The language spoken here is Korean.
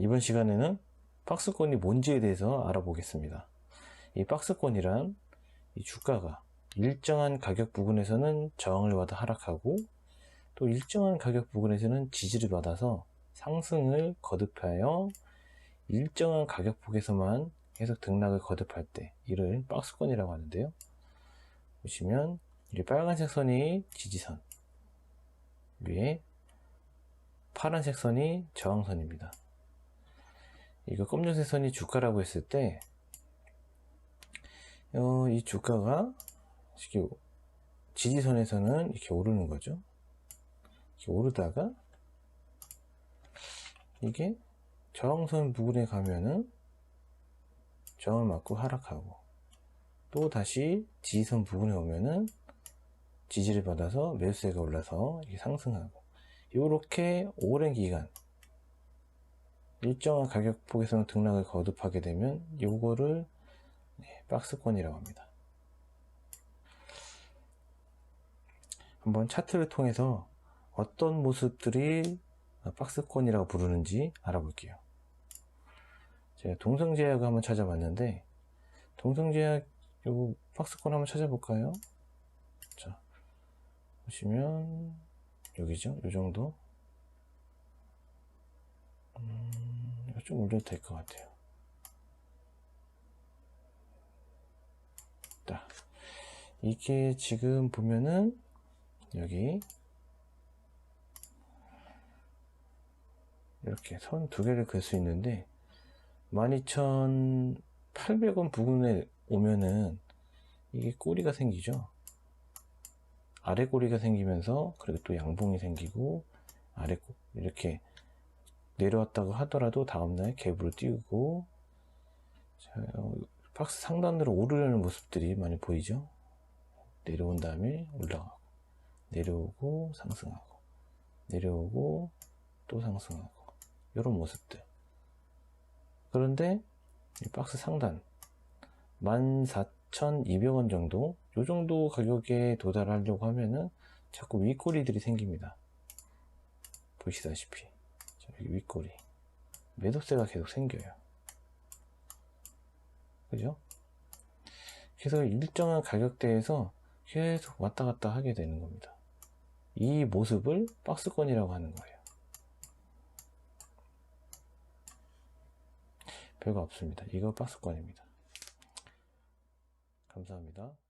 이번 시간에는 박스권이 뭔지에 대해서 알아보겠습니다. 이 박스권이란 이 주가가 일정한 가격 부근에서는 저항을 받아 하락하고 또 일정한 가격 부근에서는 지지를 받아서 상승을 거듭하여 일정한 가격폭에서만 계속 등락을 거듭할 때 이를 박스권이라고 하는데요. 보시면 이 빨간색 선이 지지선 위에 파란색 선이 저항선입니다. 이거 검정색 선이 주가라고 했을 때, 어, 이 주가가 이렇게 지지선에서는 이렇게 오르는 거죠. 이렇게 오르다가 이게 저항선 부근에 가면은 저항을 맞고 하락하고 또 다시 지지선 부근에 오면은 지지를 받아서 매수세가 올라서 이게 상승하고 이렇게 오랜 기간 일정한 가격폭에서는 등락을 거듭하게 되면 요거를 네, 박스권이라고 합니다. 한번 차트를 통해서 어떤 모습들이 박스권이라고 부르는지 알아볼게요. 제가 동성제약을 한번 찾아봤는데 동성제약 요 박스권 한번 찾아볼까요? 자 보시면 여기죠, 요 정도. 음, 이거 좀 올려도 될 것 같아요. 자, 이게 지금 보면은 여기 이렇게 선 두 개를 그을 수 있는데 12,800원 부근에 오면은 이게 꼬리가 생기죠. 아래 꼬리가 생기면서 그리고 또 양봉이 생기고 아래 꼬 이렇게 내려왔다고 하더라도 다음날 갭으로 띄우고 자, 어, 박스 상단으로 오르려는 모습들이 많이 보이죠? 내려온 다음에 올라가고 내려오고 상승하고 내려오고 또 상승하고 이런 모습들. 그런데 이 박스 상단 14,200원 정도? 요 정도 가격에 도달하려고 하면은 자꾸 윗꼬리들이 생깁니다. 보시다시피 여기 윗꼬리 매도세가 계속 생겨요. 그죠? 그래서 일정한 가격대에서 계속 왔다 갔다 하게 되는 겁니다. 이 모습을 박스권이라고 하는 거예요. 별거 없습니다. 이거 박스권입니다. 감사합니다